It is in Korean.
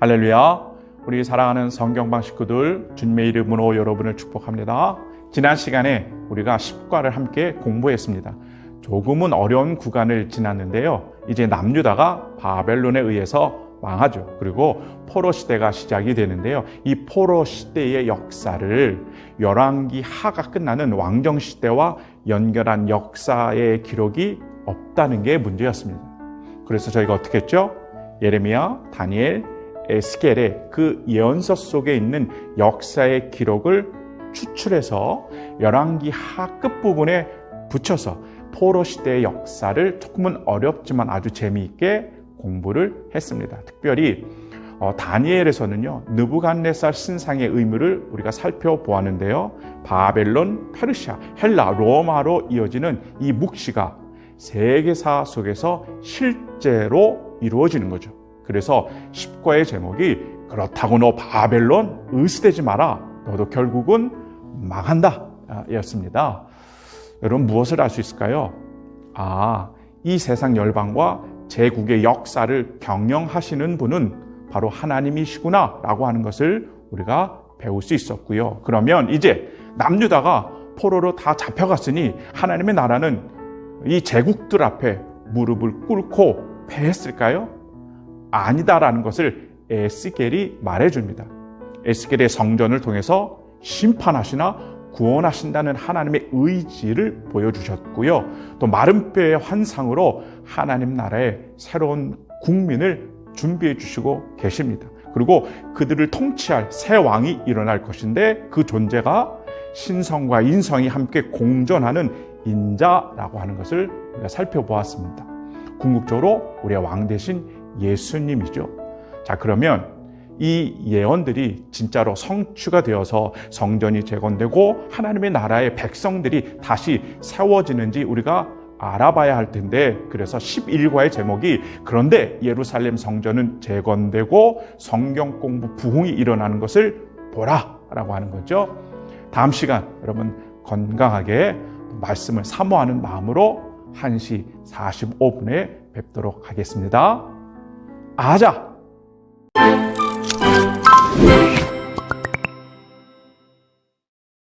할렐루야. 우리 사랑하는 성경방 식구들, 주님의 이름으로 여러분을 축복합니다. 지난 시간에 우리가 10과를 함께 공부했습니다. 조금은 어려운 구간을 지났는데요. 이제 남유다가 바벨론에 의해서 망하죠. 그리고 포로 시대가 시작이 되는데요. 이 포로 시대의 역사를 열왕기 하가 끝나는 왕정 시대와 연결한 역사의 기록이 없다는 게 문제였습니다. 그래서 저희가 어떻게 했죠? 예레미야, 다니엘, 에스겔의 그 예언서 속에 있는 역사의 기록을 추출해서 열왕기 하끝 부분에 붙여서 포로 시대의 역사를 조금은 어렵지만 아주 재미있게 공부를 했습니다. 특별히 어, 다니엘에서는요 느부갓네살 신상의 의무를 우리가 살펴보았는데요 바벨론, 페르시아, 헬라, 로마로 이어지는 이 묵시가 세계사 속에서 실제로 이루어지는 거죠. 그래서 10과의 제목이 그렇다고 너 바벨론 의스되지 마라. 너도 결국은 망한다. 아, 였습니다. 여러분 무엇을 알 수 있을까요? 아, 이 세상 열방과 제국의 역사를 경영하시는 분은 바로 하나님이시구나 라고 하는 것을 우리가 배울 수 있었고요. 그러면 이제 남유다가 포로로 다 잡혀갔으니 하나님의 나라는 이 제국들 앞에 무릎을 꿇고 패했을까요? 아니다라는 것을 에스겔이 말해줍니다. 에스겔의 성전을 통해서 심판하시나 구원하신다는 하나님의 의지를 보여주셨고요. 또 마른 뼈의 환상으로 하나님 나라의 새로운 국민을 준비해 주시고 계십니다. 그리고 그들을 통치할 새 왕이 일어날 것인데 그 존재가 신성과 인성이 함께 공존하는 인자라고 하는 것을 우리가 살펴보았습니다. 궁극적으로 우리의 왕 대신 예수님이죠. 자, 그러면 이 예언들이 진짜로 성취가 되어서 성전이 재건되고 하나님의 나라의 백성들이 다시 세워지는지 우리가 알아봐야 할 텐데 그래서 11과의 제목이 그런데 예루살렘 성전은 재건되고 성경 공부 부흥이 일어나는 것을 보라라고 하는 거죠. 다음 시간 여러분 건강하게 말씀을 사모하는 마음으로 1시 45분에 뵙도록 하겠습니다. 아자!